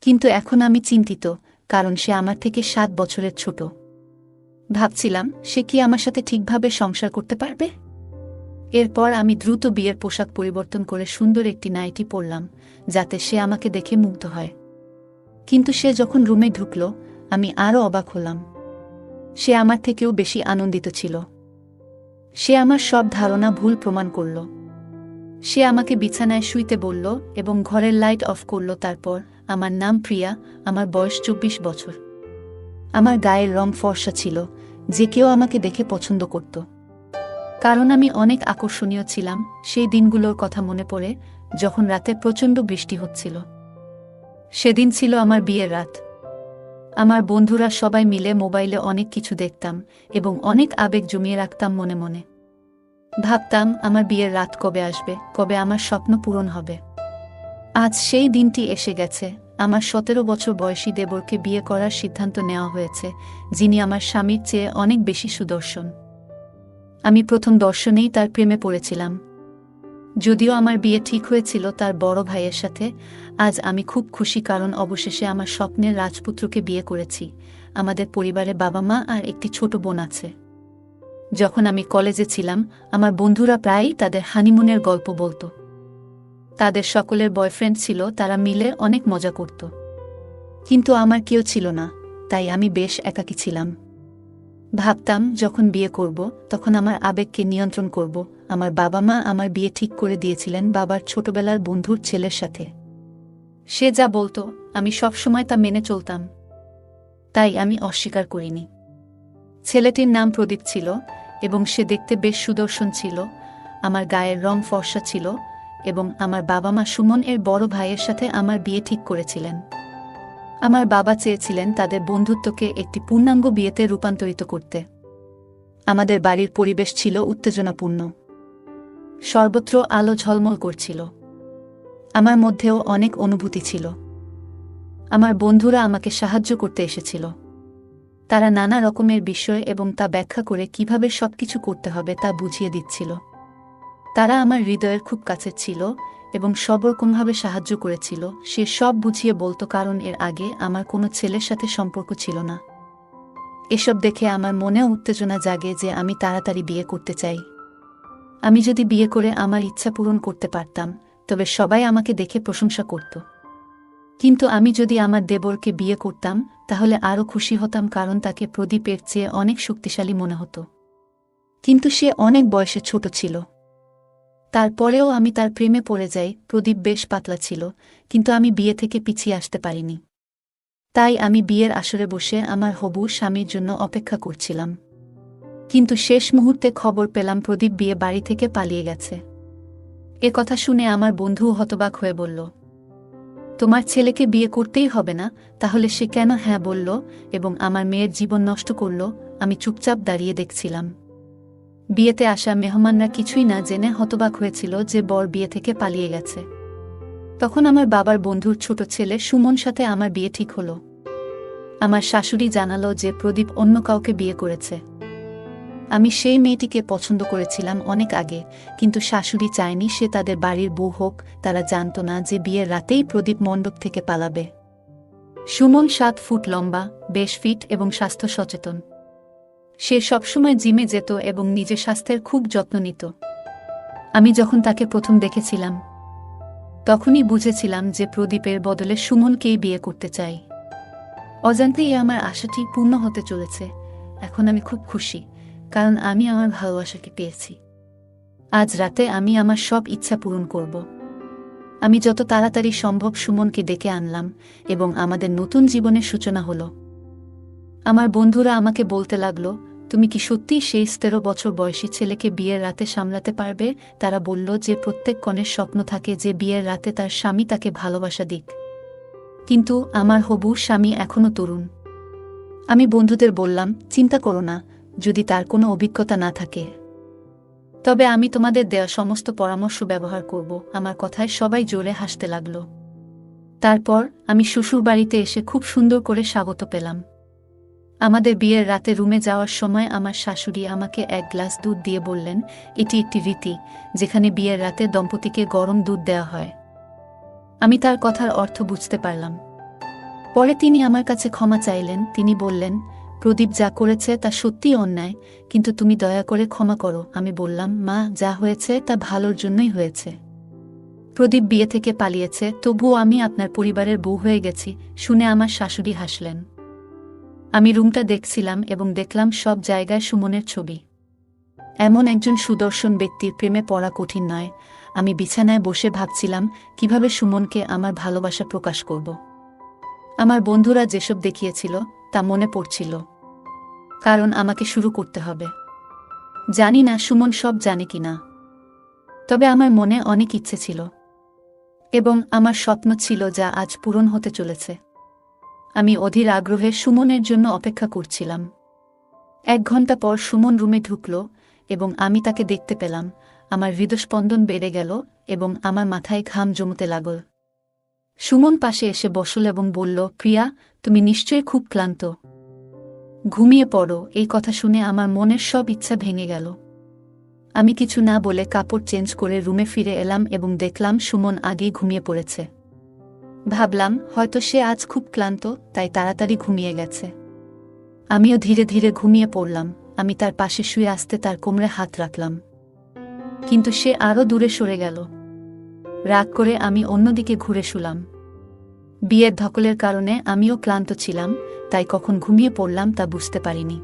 কিন্তু এখন আমি চিন্তিত, কারণ সে আমার থেকে সাত বছরের ছোট। ভাবছিলাম, সে কি আমার সাথে ঠিকভাবে সংসার করতে পারবে? এরপর আমি দ্রুত বিয়ের পোশাক পরিবর্তন করে সুন্দর একটি নাইটি পরলাম, যাতে সে আমাকে দেখে মুগ্ধ হয়। কিন্তু সে যখন রুমে ঢুকল, আমি আরও অবাক হলাম। সে আমার থেকেও বেশি আনন্দিত ছিল। সে আমার সব ধারণা ভুল প্রমাণ করল। সে আমাকে বিছানায় শুইতে বলল এবং ঘরের লাইট অফ করল তারপর আমার নাম প্রিয়া, আমার বয়স চব্বিশ বছর। আমার গায়ের রং ফর্সা ছিল, যে কেউ আমাকে দেখে পছন্দ করত। কারণ আমি অনেক আকর্ষণীয় ছিলাম সেই দিনগুলোর কথা মনে পড়ে, যখন রাতে প্রচণ্ড বৃষ্টি হচ্ছিল। সেদিন ছিল আমার বিয়ের রাত। আমার বন্ধুরা সবাই মিলে মোবাইলে অনেক কিছু দেখতাম এবং অনেক আবেগ জমিয়ে রাখতাম মনে মনে। ভাবতাম, আমার বিয়ের রাত কবে আসবে, কবে আমার স্বপ্ন পূরণ হবে। আজ সেই দিনটি এসে গেছে। আমার সতেরো বছর বয়সী দেবরকে বিয়ে করার সিদ্ধান্ত নেওয়া হয়েছে, যিনি আমার স্বামীর চেয়ে অনেক বেশি সুদর্শন। আমি প্রথম দর্শনেই তার প্রেমে পড়েছিলাম। যদিও আমার বিয়ে ঠিক হয়েছিল তার বড় ভাইয়ের সাথে, আজ আমি খুব খুশি কারণ অবশেষে আমার স্বপ্নের রাজপুত্রকে বিয়ে করেছি। আমাদের পরিবারে বাবা মা আর একটি ছোট বোন আছে। যখন আমি কলেজে ছিলাম, আমার বন্ধুরা প্রায়ই তাদের হানিমুনের গল্প বলতো। তাদের সকলের বয়ফ্রেন্ড ছিল, তারা মিলে অনেক মজা করত। কিন্তু আমার কেউ ছিল না, তাই আমি বেশ একাকী ছিলাম। ভাবতাম, যখন বিয়ে করব, তখন আমার আবেগকে নিয়ন্ত্রণ করব, আমার বাবা মা আমার বিয়ে ঠিক করে দিয়েছিলেন বাবার ছোটবেলার বন্ধুর ছেলের সাথে। সে যা বলতো, আমি সবসময় তা মেনে চলতাম। তাই আমি অস্বীকার করিনি। ছেলেটির নাম প্রদীপ ছিল এবং সে দেখতে বেশ সুদর্শন ছিল, আমার গায়ের রং ফর্সা ছিল এবং আমার বাবা মা সুমন এর বড় ভাইয়ের সাথে আমার বিয়ে ঠিক করেছিলেন। আমার বাবা চেয়েছিলেন তাদের বন্ধুত্বকে একটি পূর্ণাঙ্গ বিয়েতে রূপান্তরিত করতে। আমাদের বাড়ির পরিবেশ ছিল উত্তেজনাপূর্ণ। সর্বত্র আলো ঝলমল করছিল। আমার মধ্যেও অনেক অনুভূতি ছিল। আমার বন্ধুরা আমাকে সাহায্য করতে এসেছিল। তারা নানা রকমের বিষয় এবং তা ব্যাখ্যা করে কীভাবে সবকিছু করতে হবে তা বুঝিয়ে দিচ্ছিল। তারা আমার হৃদয়ের খুব কাছে ছিল এবং সবরকমভাবে সাহায্য করেছিল, সে সব বুঝিয়ে বলতো কারণ এর আগে আমার কোনো ছেলের সাথে সম্পর্ক ছিল না। এসব দেখে আমার মনেও উত্তেজনা জাগে যে আমি তাড়াতাড়ি বিয়ে করতে চাই। আমি যদি বিয়ে করে আমার ইচ্ছা পূরণ করতে পারতাম, তবে সবাই আমাকে দেখে প্রশংসা করত। কিন্তু আমি যদি আমার দেবরকে বিয়ে করতাম, তাহলে আরও খুশি হতাম কারণ তাকে প্রদীপের চেয়ে অনেক শক্তিশালী মনে হতো। কিন্তু সে অনেক বয়সে ছোট ছিল। তারপরেও আমি তার প্রেমে পড়ে যাই, প্রদীপ বেশ পাতলা ছিল, কিন্তু আমি বিয়ে থেকে পিছিয়ে আসতে পারিনি। তাই আমি বিয়ের আসরে বসে আমার হবু স্বামীর জন্য অপেক্ষা করছিলাম। কিন্তু শেষ মুহূর্তে খবর পেলাম প্রদীপ বিয়ে বাড়ি থেকে পালিয়ে গেছে। এ কথা শুনে আমার বন্ধুও হতবাক হয়ে বলল, তোমার ছেলেকে বিয়ে করতেই হবে না, তাহলে সে কেন হ্যাঁ বলল এবং আমার মেয়ের জীবন নষ্ট করল? আমি চুপচাপ দাঁড়িয়ে দেখছিলাম। বিয়েতে আসা মেহমানরা কিছুই না জেনে হতবাক হয়েছিল যে বর বিয়ে থেকে পালিয়ে গেছে। তখন আমার বাবার বন্ধুর ছোট ছেলে সুমন সাথে আমার বিয়ে ঠিক হলো। আমার শাশুড়ি জানালো যে প্রদীপ অন্য কাউকে বিয়ে করেছে। আমি সেই মেয়েটিকে পছন্দ করেছিলাম অনেক আগে, কিন্তু শাশুড়ি চায়নি সে তাদের বাড়ির বউ হোক, তারা জানত না যে বিয়ের রাতেই প্রদীপ মণ্ডপ থেকে পালাবে। সুমন সাত ফুট লম্বা, বেশ ফিট এবং স্বাস্থ্য সচেতন। সে সবসময় জিমে যেত এবং নিজের স্বাস্থ্যের খুব যত্ন নিত। আমি যখন তাকে প্রথম দেখেছিলাম, তখনই বুঝেছিলাম যে প্রদীপের বদলে সুমনকেই বিয়ে করতে চাই। অজান্তেই আমার আশাটি পূর্ণ হতে চলেছে। এখন আমি খুব খুশি, কারণ আমি আমার ভালোবাসাকে পেয়েছি। আজ রাতে আমি আমার সব ইচ্ছা পূরণ করব। আমি যত তাড়াতাড়ি সম্ভব সুমনকে ডেকে আনলাম এবং আমাদের নতুন জীবনের সূচনা হলো। আমার বন্ধুরা আমাকে বলতে লাগল তুমি কি সত্যি সেই তেরো বছর বয়সী ছেলেকে বিয়ের রাতে সামলাতে পারবে? তারা বলল যে প্রত্যেক কনের স্বপ্ন থাকে যে বিয়ের রাতে তার স্বামী তাকে ভালোবাসা দিক। কিন্তু আমার হবু স্বামী এখনও তরুণ। আমি বন্ধুদের বললাম, চিন্তা করো না, যদি তার কোনো অভিজ্ঞতা না থাকে। তবে আমি তোমাদের দেওয়া সমস্ত পরামর্শ ব্যবহার করব। আমার কথায় সবাই জোরে হাসতে লাগল। তারপর আমি শ্বশুর বাড়িতে এসে খুব সুন্দর করে স্বাগত পেলাম। আমাদের বিয়ের রাতে রুমে যাওয়ার সময় আমার শাশুড়ি আমাকে এক গ্লাস দুধ দিয়ে বললেন, এটি একটি রীতি, যেখানে বিয়ের রাতে দম্পতিকে গরম দুধ দেওয়া হয়। আমি তার কথার অর্থ বুঝতে পারলাম। পরে তিনি আমার কাছে ক্ষমা চাইলেন, তিনি বললেন, প্রদীপ যা করেছে তা সত্যিই অন্যায়, কিন্তু তুমি দয়া করে ক্ষমা করো। আমি বললাম, মা, যা হয়েছে তা ভালোর জন্যই হয়েছে। প্রদীপ বিয়ে থেকে পালিয়েছে, তবুও আমি আপনার পরিবারের বউ হয়ে গেছি। শুনে আমার শাশুড়ি হাসলেন। আমি রুমটা দেখছিলাম এবং দেখলাম সব জায়গায় সুমনের ছবি। এমন একজন সুদর্শন ব্যক্তির প্রেমে পড়া কঠিন নয়। আমি বিছানায় বসে ভাবছিলাম, কীভাবে সুমনকে আমার ভালোবাসা প্রকাশ করব। আমার বন্ধুরা যেসব দেখিয়েছিল, তা মনে পড়ছিল। কারণ আমাকে শুরু করতে হবে। জানি না সুমন সব জানে কি না তবে আমার মনে অনেক ইচ্ছে ছিল। এবং আমার স্বপ্ন ছিল যা আজ পূরণ হতে চলেছে। আমি অধীর আগ্রহে সুমনের জন্য অপেক্ষা করছিলাম। এক ঘণ্টা পর সুমন রুমে ঢুকল এবং আমি তাকে দেখতে পেলাম। আমার হৃদস্পন্দন বেড়ে গেল এবং আমার মাথায় ঘাম জমতে লাগল। সুমন পাশে এসে বসল এবং বলল, প্রিয়া, তুমি নিশ্চয়ই খুব ক্লান্ত। ঘুমিয়ে পড়ো। এই কথা শুনে আমার মনের সব ইচ্ছা ভেঙে গেল। আমি কিছু না বলে কাপড় চেঞ্জ করে রুমে ফিরে এলাম এবং দেখলাম সুমন আগেই ঘুমিয়ে পড়েছে। ভাবলাম, হয়তো সে আজ খুব ক্লান্ত, তাই তাড়াতাড়ি ঘুমিয়ে গেছে। আমিও ধীরে ধীরে ঘুমিয়ে পড়লাম, আমি তার পাশে শুয়ে আসতে তার কোমরে হাত রাখলাম। কিন্তু সে আরও দূরে সরে গেল। রাগ করে আমি অন্যদিকে ঘুরে শুলাম। বিয়ের ধকলের কারণে আমিও ক্লান্ত ছিলাম, তাই কখন ঘুমিয়ে পড়লাম তা বুঝতে পারিনি।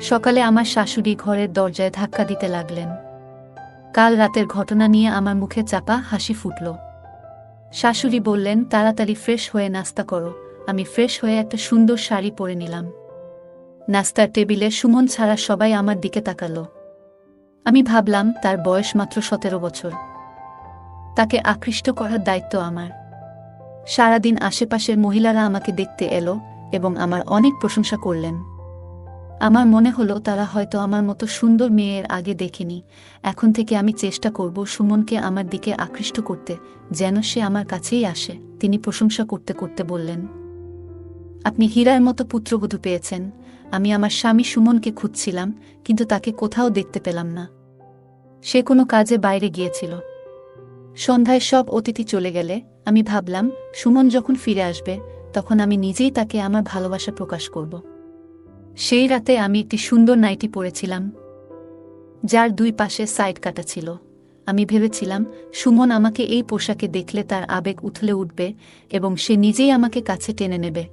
সকালে আমার শাশুড়ি ঘরের দরজায় ধাক্কা দিতে লাগলেন। কাল রাতের ঘটনা নিয়ে আমার মুখে চাপা হাসি ফুটল। শাশুড়ি বললেন, তাড়াতাড়ি ফ্রেশ হয়ে নাস্তা করো। আমি ফ্রেশ হয়ে একটা সুন্দর শাড়ি পরে নিলাম। নাস্তার টেবিলে সুমন ছাড়া সবাই আমার দিকে তাকালো। আমি ভাবলাম, তার বয়স মাত্র সতেরো বছর। তাকে আকৃষ্ট করার দায়িত্ব আমার। সারাদিন আশেপাশের মহিলারা আমাকে দেখতে এলো এবং আমার অনেক প্রশংসা করলেন। আমার মনে হলো তারা হয়তো আমার মতো সুন্দর মেয়ের আগে দেখেনি। এখন থেকে আমি চেষ্টা করব সুমনকে আমার দিকে আকৃষ্ট করতে, যেন সে আমার কাছেই আসে, তিনি প্রশংসা করতে করতে বললেন। আপনি হীরার মতো পুত্রবধূ পেয়েছেন। আমি আমার স্বামী সুমনকে খুঁজছিলাম, কিন্তু তাকে কোথাও দেখতে পেলাম না। সে কোনো কাজে বাইরে গিয়েছিল। সন্ধ্যায় সব অতিথি চলে গেলে, আমি ভাবলাম, সুমন যখন ফিরে আসবে, তখন আমি নিজেই তাকে আমার ভালোবাসা প্রকাশ করব। সেই রাতে আমি একটি সুন্দর নাইটি পরেছিলাম, যার দুই পাশে সাইড কাটা ছিল। আমি ভেবেছিলাম, সুমন আমাকে এই পোশাকে দেখলে তার আবেগ উথলে উঠবে এবং সে নিজেই আমাকে কাছে টেনে নেবে।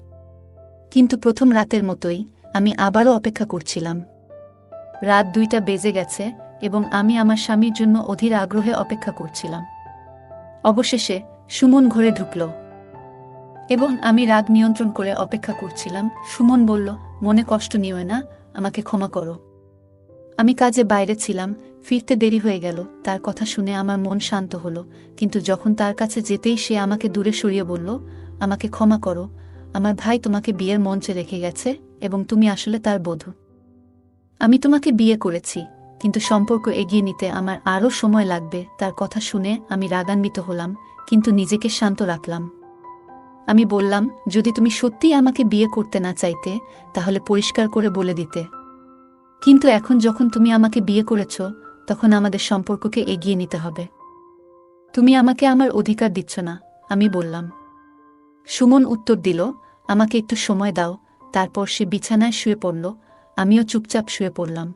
কিন্তু প্রথম রাতের মতোই আমি আবারও অপেক্ষা করছিলাম। রাত দুইটা বেজে গেছে এবং আমি আমার স্বামীর জন্য অধীর আগ্রহে অপেক্ষা করছিলাম। অবশেষে সুমন ঘরে ঢুকল এবং আমি রাগ নিয়ন্ত্রণ করে অপেক্ষা করছিলাম। সুমন বলল মনে কষ্ট নিও না, আমাকে ক্ষমা করো। আমি কাজে বাইরে ছিলাম, ফিরতে দেরি হয়ে গেল, তার কথা শুনে আমার মন শান্ত হলো, কিন্তু যখন তার কাছে যেতেই সে আমাকে দূরে সরিয়ে বলল, আমাকে ক্ষমা করো, আমার ভাই তোমাকে বিয়ের মঞ্চে রেখে গেছে এবং তুমি আসলে তার বধূ। আমি তোমাকে বিয়ে করেছি, কিন্তু সম্পর্ক এগিয়ে নিতে আমার আরও সময় লাগবে। তার কথা শুনে আমি রাগান্বিত হলাম, কিন্তু নিজেকে শান্ত রাখলাম। আমি বললাম, যদি তুমি সত্যিই আমাকে বিয়ে করতে না চাইতে, তাহলে পরিষ্কার করে বলে দিতে। কিন্তু এখন যখন তুমি আমাকে বিয়ে করেছ, তখন আমাদের সম্পর্ককে এগিয়ে নিতে হবে। তুমি আমাকে আমার অধিকার দিচ্ছ না, আমি বললাম। সুমন উত্তর দিল, আমাকে একটু সময় দাও, তারপর সে বিছানায় শুয়ে পড়ল, আমিও চুপচাপ শুয়ে পড়লাম।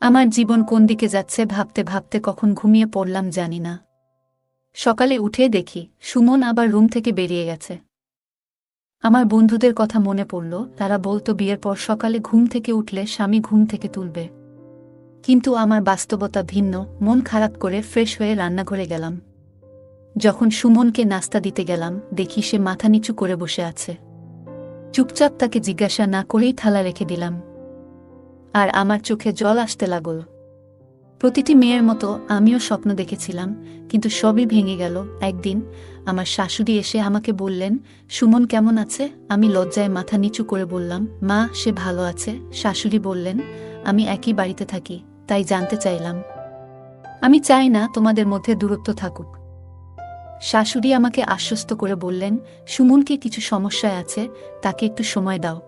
আমার জীবন কোন দিকে যাচ্ছে ভাবতে ভাবতে কখন ঘুমিয়ে পড়লাম জানি না। সকালে উঠে দেখি সুমন আবার রুম থেকে বেরিয়ে গেছে। আমার বন্ধুদের কথা মনে পড়ল, তারা বলতো বিয়ের পর সকালে ঘুম থেকে উঠলে স্বামী ঘুম থেকে তুলবে। কিন্তু আমার বাস্তবতা ভিন্ন, মন খারাপ করে ফ্রেশ হয়ে রান্নাঘরে গেলাম। যখন সুমনকে নাস্তা দিতে গেলাম, দেখি সে মাথা নিচু করে বসে আছে। চুপচাপ তাকে জিজ্ঞাসা না করেই থালা রেখে দিলাম। আর আমার চোখে জল আসতে লাগল। প্রতিটি মেয়ের মতো আমিও স্বপ্ন দেখেছিলাম, কিন্তু সবই ভেঙে গেল। একদিন আমার শাশুড়ি এসে আমাকে বললেন, সুমন কেমন আছে? আমি লজ্জায় মাথা নিচু করে বললাম, মা, সে ভালো আছে। শাশুড়ি বললেন, আমি একই বাড়িতে থাকি, তাই জানতে চাইলাম। আমি চাই না তোমাদের মধ্যে দূরত্ব থাকুক। শাশুড়ি আমাকে আশ্বস্ত করে বললেন সুমনকে কিছু সমস্যায় আছে? তাকে একটু সময় দাও।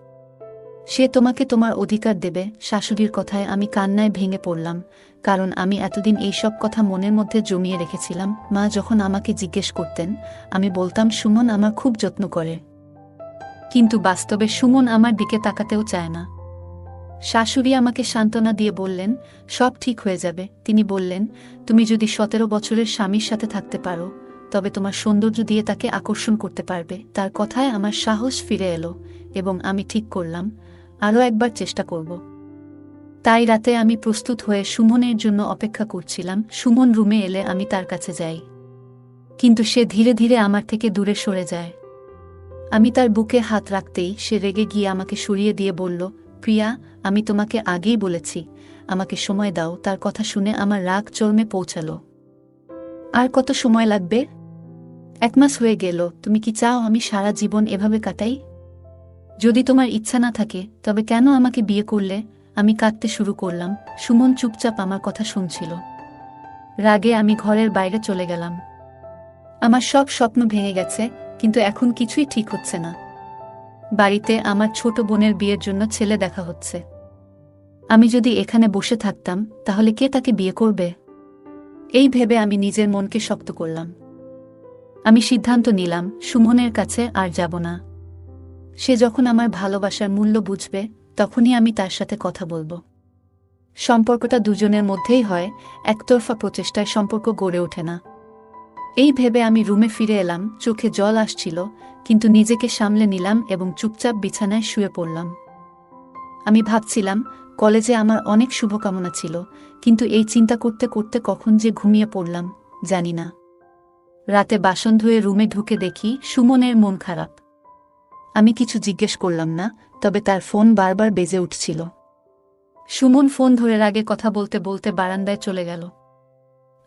সে তোমাকে তোমার অধিকার দেবে। শাশুড়ির কথায় আমি কান্নায় ভেঙে পড়লাম। কারণ আমি এতদিন এইসব কথা মনের মধ্যে জমিয়ে রেখেছিলাম। মা যখন আমাকে জিজ্ঞেস করতেন, আমি বলতাম, সুমন আমার খুব যত্ন করে। কিন্তু বাস্তবে সুমন আমার দিকে তাকাতেও চায় না। শাশুড়ি আমাকে সান্ত্বনা দিয়ে বললেন, সব ঠিক হয়ে যাবে। তিনি বললেন, তুমি যদি সতেরো বছরের স্বামীর সাথে থাকতে পারো, তবে তোমার সৌন্দর্য দিয়ে তাকে আকর্ষণ করতে পারবে। তার কথায় আমার সাহস ফিরে এলো এবং আমি ঠিক করলাম, আরও একবার চেষ্টা করব। তাই রাতে আমি প্রস্তুত হয়ে সুমনের জন্য অপেক্ষা করছিলাম। সুমন রুমে এলে আমি তার কাছে যাই। কিন্তু সে ধীরে ধীরে আমার থেকে দূরে সরে যায়। আমি তার বুকে হাত রাখতেই সে রেগে গিয়ে আমাকে সরিয়ে দিয়ে বলল, প্রিয়া, আমি তোমাকে আগেই বলেছি। আমাকে সময় দাও। তার কথা শুনে আমার রাগ চর্মে পৌঁছালো। আর কত সময় লাগবে? এক মাস হয়ে গেল। তুমি কি চাও আমি সারা জীবন এভাবে কাটাই? যদি তোমার ইচ্ছা না থাকে, তবে কেন আমাকে বিয়ে করলে? আমি কাঁদতে শুরু করলাম। সুমন চুপচাপ আমার কথা শুনছিল। রাগে আমি ঘরের বাইরে চলে গেলাম। আমার সব স্বপ্ন ভেঙে গেছে, কিন্তু এখন কিছুই ঠিক হচ্ছে না। বাড়িতে আমার ছোট বোনের বিয়ের জন্য ছেলে দেখা হচ্ছে। আমি যদি এখানে বসে থাকতাম, তাহলে কে তাকে বিয়ে করবে? এই ভেবে আমি নিজের মনকে শক্ত করলাম। আমি সিদ্ধান্ত নিলাম, সুমনের কাছে আর যাব না। সে যখন আমার ভালোবাসার মূল্য বুঝবে তখনই আমি তার সাথে কথা বলব। সম্পর্কটা দুজনের মধ্যেই হয়, একতরফা প্রচেষ্টায় সম্পর্ক গড়ে ওঠে না। এই ভেবে আমি রুমে ফিরে এলাম, চোখে জল আসছিল, কিন্তু নিজেকে সামলে নিলাম এবং চুপচাপ বিছানায় শুয়ে পড়লাম। আমি ভাবছিলাম, কলেজে আমার অনেক শুভকামনা ছিল, কিন্তু এই চিন্তা করতে করতে কখন যে ঘুমিয়ে পড়লাম, জানি না। রাতে বাসন ধুয়ে রুমে ঢুকে দেখি সুমনের মন খারাপ। আমি কিছু জিজ্ঞেস করলাম না, তবে তার ফোন বারবার বেজে উঠছিল। সুমন ফোন ধরে আগে কথা বলতে বলতে বারান্দায় চলে গেল।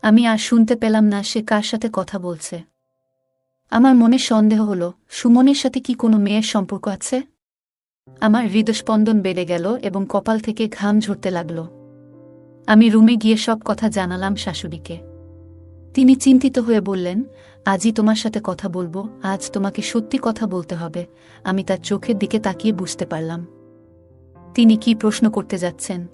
আমি আর শুনতে পেলাম না সে কার সাথে কথা বলছে। আমার মনে সন্দেহ হলো, সুমনের সাথে কি কোনো মেয়ের সম্পর্ক আছে? আমার হৃদস্পন্দন বেড়ে গেল এবং কপাল থেকে ঘাম ঝরতে লাগল। আমি রুমে গিয়ে সব কথা জানালাম শাশুড়িকে। তিনি চিন্তিত হয়ে বললেন আজই তোমার সাথে কথা বলব, আজ তোমাকে সত্যি কথা বলতে হবে, আমি তার চোখের দিকে তাকিয়ে বুঝতে পারলাম। তিনি কি প্রশ্ন করতে যাচ্ছেন?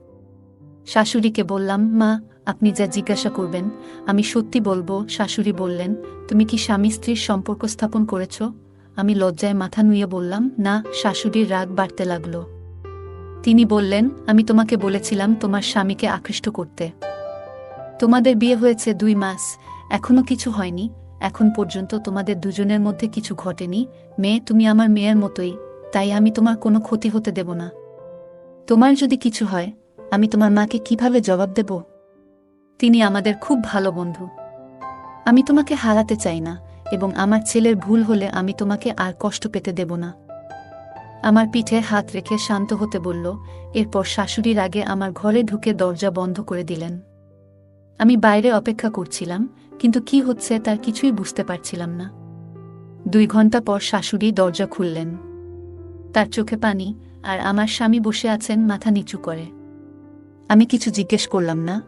শাশুড়িকে বললাম, মা, আপনি যা জিজ্ঞাসা করবেন, আমি সত্যি বলব, শাশুড়ি বললেন, তুমি কি স্বামী স্ত্রীর সম্পর্ক স্থাপন করেছ? আমি লজ্জায় মাথা নুয়ে বললাম, না, শাশুড়ির রাগ বাড়তে লাগল। তিনি বললেন, আমি তোমাকে বলেছিলাম তোমার স্বামীকে আকৃষ্ট করতে। তোমাদের বিয়ে হয়েছে দুই মাস, এখনও কিছু হয়নি এখন পর্যন্ত তোমাদের দুজনের মধ্যে কিছু ঘটেনি। মেয়ে, তুমি আমার মেয়ের মতোই, তাই আমি তোমার কোনো ক্ষতি হতে দেব না। তোমার যদি কিছু হয়, আমি তোমার মাকে কীভাবে জবাব দেব? তিনি আমাদের খুব ভালো বন্ধু। আমি তোমাকে হারাতে চাই না, এবং আমার ছেলের ভুল হলে আমি তোমাকে আর কষ্ট পেতে দেব না। আমার পিঠে হাত রেখে শান্ত হতে বলল, এরপর শাশুড়ির আগে আমার ঘরে ঢুকে দরজা বন্ধ করে দিলেন। আমি বাইরে অপেক্ষা করছিলাম কিন্তু কি হচ্ছে তার কিছুই বুঝতে পারছিলাম না। দুই ঘণ্টা পর শাশুড়ি দরজা খুললেন। তার চোখে পানি আর আমার স্বামী বসে আছেন মাথা নিচু করে। আমি কিছু জিজ্ঞেস করলাম, না?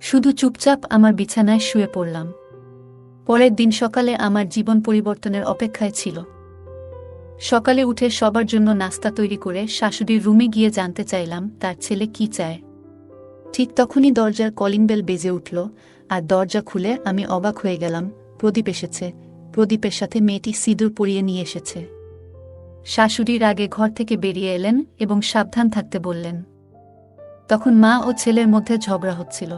শুধু চুপচাপ আমার বিছানায় শুয়ে পড়লাম। পরের দিন সকালে আমার জীবন পরিবর্তনের অপেক্ষায় ছিল। সকালে উঠে সবার জন্য নাস্তা তৈরি করে শাশুড়ির রুমে গিয়ে জানতে চাইলাম, তার ছেলে কি চায়। ঠিক তখনই দরজার কলিং বেল বেজে উঠল আর দরজা খুলে আমি অবাক হয়ে গেলাম। প্রদীপ এসেছে। প্রদীপের সাথে মেয়েটি সিঁদুর পরিয়ে নিয়ে এসেছে। শাশুড়ির আগে ঘর থেকে বেরিয়ে এলেন এবং সাবধান থাকতে বললেন। তখন মা ও ছেলের মধ্যে ঝগড়া হচ্ছিল।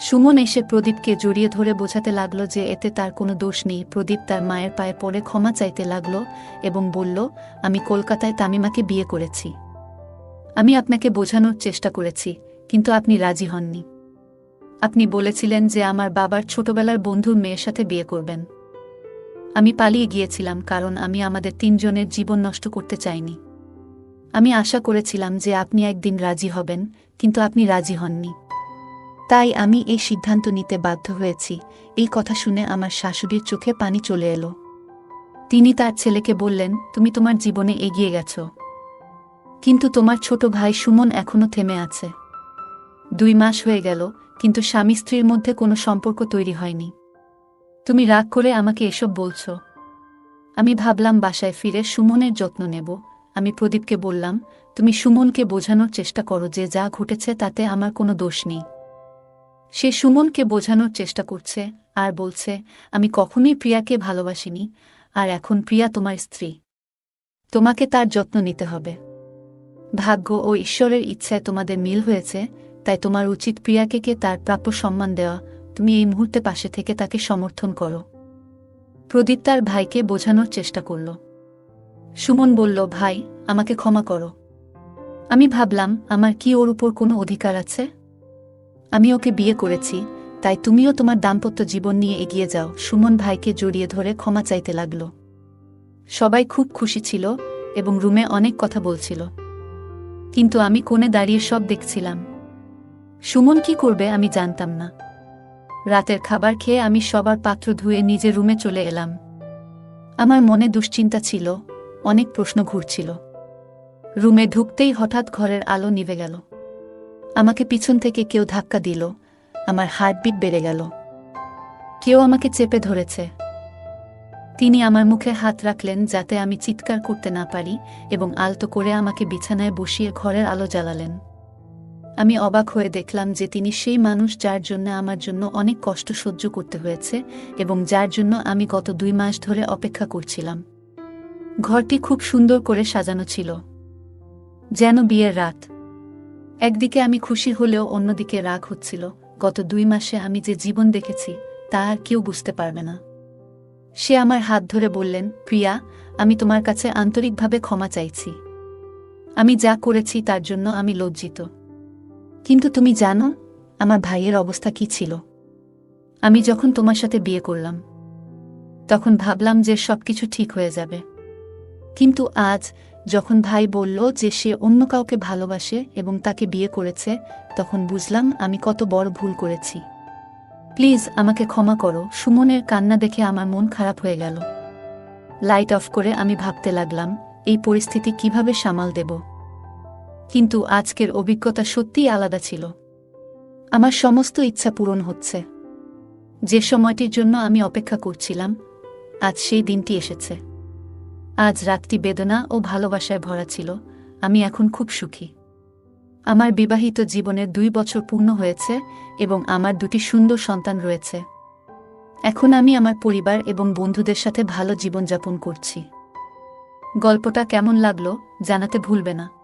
সুমন এসে প্রদীপকে জড়িয়ে ধরে বোঝাতে লাগল যে এতে তার কোনো দোষ নেই। প্রদীপ তার মায়ের পায়ে পড়ে ক্ষমা চাইতে লাগল এবং বলল, আমি কলকাতায় তামিমাকে বিয়ে করেছি। আমি আপনাকে বোঝানোর চেষ্টা করেছি, কিন্তু আপনি রাজি হননি। আপনি বলেছিলেন যে আমার বাবার ছোটবেলার বন্ধুর মেয়ের সাথে বিয়ে করবেন। আমি পালিয়ে গিয়েছিলাম কারণ আমি আমাদের তিনজনের জীবন নষ্ট করতে চাইনি। আমি আশা করেছিলাম যে আপনি একদিন রাজি হবেন, কিন্তু আপনি রাজি হননি। তাই আমি এই সিদ্ধান্ত নিতে বাধ্য হয়েছি। এই কথা শুনে আমার শাশুড়ির চোখে পানি চলে এলো। তিনি তার ছেলেকে বললেন, তুমি তোমার জীবনে এগিয়ে গেছ। কিন্তু তোমার ছোট ভাই সুমন এখনও থেমে আছে। দুই মাস হয়ে গেল, কিন্তু স্বামী স্ত্রীর মধ্যে কোনো সম্পর্ক তৈরি হয়নি। তুমি রাগ করে আমাকে এসব বলছ। আমি ভাবলাম বাসায় ফিরে সুমনের যত্ন নেব। আমি প্রদীপকে বললাম, তুমি সুমনকে বোঝানোর চেষ্টা করো যে যা ঘটেছে তাতে আমার কোনো দোষ নেই। সে সুমনকে বোঝানোর চেষ্টা করছে আর বলছে, আমি কখনোই প্রিয়াকে ভালোবাসিনি, আর এখন প্রিয়া তোমার স্ত্রী। তোমাকে তার যত্ন নিতে হবে। ভাগ্য ও ঈশ্বরের ইচ্ছায় তোমাদের মিল হয়েছে তাই তোমার উচিত প্রিয়াকে কে তার প্রাপ্য সম্মান দেওয়া। তুমি এই মুহূর্তে পাশে থেকে তাকে সমর্থন করো। প্রদীপ তার ভাইকে বোঝানোর চেষ্টা করল। সুমন বলল, ভাই, আমাকে ক্ষমা করো। আমি ভাবলাম, আমার কি ওর উপর কোনো অধিকার আছে? আমি ওকে বিয়ে করেছি, তাই তুমিও তোমার দাম্পত্য জীবন নিয়ে এগিয়ে যাও। সুমন ভাইকে জড়িয়ে ধরে ক্ষমা চাইতে লাগল। সবাই খুব খুশি ছিল এবং রুমে অনেক কথা বলছিল। কিন্তু আমি কোণে দাঁড়িয়ে সব দেখছিলাম। সুমন কি করবে আমি জানতাম না। রাতের খাবার খেয়ে আমি সবার পাত্র ধুয়ে নিজের রুমে চলে এলাম। আমার মনে দুশ্চিন্তা ছিল, অনেক প্রশ্ন ঘুরছিল। রুমে ঢুকতেই হঠাৎ ঘরের আলো নিভে গেল। আমাকে পিছন থেকে কেউ ধাক্কা দিল, আমার হার্টবিট বেড়ে গেল। কেউ আমাকে চেপে ধরেছে। তিনি আমার মুখে হাত রাখলেন যাতে আমি চিৎকার করতে না পারি এবং আলতো করে আমাকে বিছানায় বসিয়ে ঘরের আলো জ্বালালেন। আমি অবাক হয়ে দেখলাম যে তিনি সেই মানুষ যার জন্য আমার জন্য অনেক কষ্ট সহ্য করতে হয়েছে এবং যার জন্য আমি গত দুই মাস ধরে অপেক্ষা করছিলাম। ঘরটি খুব সুন্দর করে সাজানো ছিল। যেন বিয়ের রাত। একদিকে আমি খুশি হলেও অন্যদিকে রাগ হচ্ছিল। গত দুই মাসে আমি যে জীবন দেখেছি, তা আর কেউ বুঝতে পারবে না। সে আমার হাত ধরে বললেন, প্রিয়া, আমি তোমার কাছে আন্তরিকভাবে ক্ষমা চাইছি। আমি যা করেছি তার জন্য আমি লজ্জিত। কিন্তু তুমি জানো, আমার ভাইয়ের অবস্থা কি ছিল? আমি যখন তোমার সাথে বিয়ে করলাম, তখন ভাবলাম যে সবকিছু ঠিক হয়ে যাবে। কিন্তু আজ, যখন ভাই বলল যে সে অন্য কাউকে ভালোবাসে এবং তাকে বিয়ে করেছে, তখন বুঝলাম আমি কত বড় ভুল করেছি। প্লিজ আমাকে ক্ষমা করো, সুমনের কান্না দেখে আমার মন খারাপ হয়ে গেল। লাইট অফ করে আমি ভাবতে লাগলাম, এই পরিস্থিতি কীভাবে সামাল দেব? কিন্তু আজকের অভিজ্ঞতা সত্যিই আলাদা ছিল। আমার সমস্ত ইচ্ছা পূরণ হচ্ছে। যে সময়টির জন্য আমি অপেক্ষা করছিলাম, আজ সেই দিনটি এসেছে। আজ রাতটি বেদনা ও ভালোবাসায় ভরা ছিল, আমি এখন খুব সুখী। আমার বিবাহিত জীবনের দুই বছর পূর্ণ হয়েছে এবং আমার দুটি সুন্দর সন্তান রয়েছে। এখন আমি আমার পরিবার এবং বন্ধুদের সাথে ভালো জীবনযাপন করছি। গল্পটা কেমন লাগল জানাতে ভুলবে না।